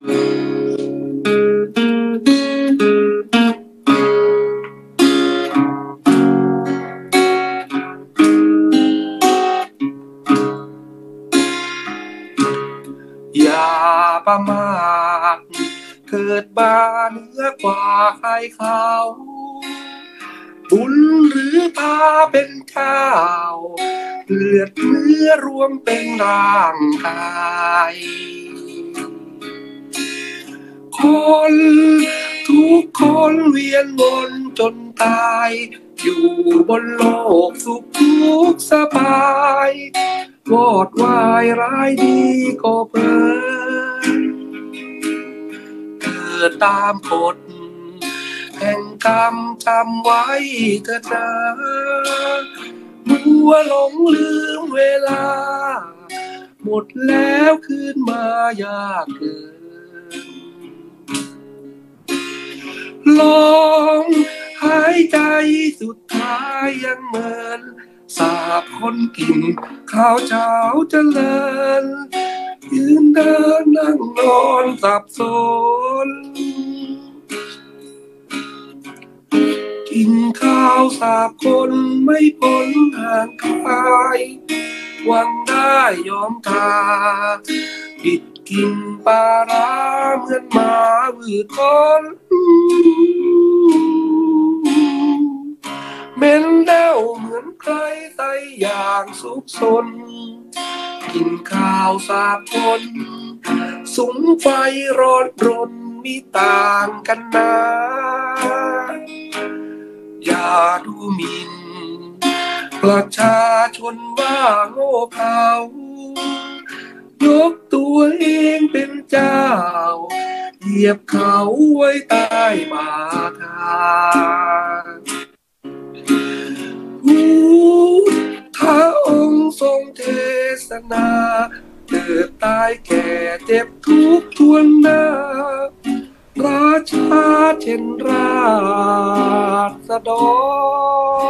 อย่าประมาทเกิดบาเหนือกว่าใครเขา บุญหรือพาเป็นข้าวเลือดเนื้อรวมเป็นร่างกาย คน ทุกคนเวียนวนจนตาย อยู่บนโลกสุขทุกสบายวอดวายร้ายดีก็เพลินเกิดตามกฎแห่งกรรมจำไว้เถิดนะมัวหลงลืมเวลา หมดแล้วคืนมายากเกิน ลองหายใจสุดท้ายยังเหมือนสาบคนกินข้าวเช้าเจริญยืนเดินนั่งนอนสับสนกินข้าวสาบคนไม่พ้นห่างกายวังได้ยอมทาปิดกินปลาร้า เหมือนหมาบืดคนเม็นเน่าเหมือนใครใส่อย่างสุกสน กินข้าวสาบคนสุมไฟร้อนรนมีต่างกันนะอย่าดูหมิ่นประชาชนว่าโง่เขายกตัวเองเป็นเจ้า ยียบเขาไว้ใต้บาทาหูถ้าองค์ทรงเทศนาเกิดตายแก่เจ็บทุกทวนหน้า ราชาเช่นราษฎร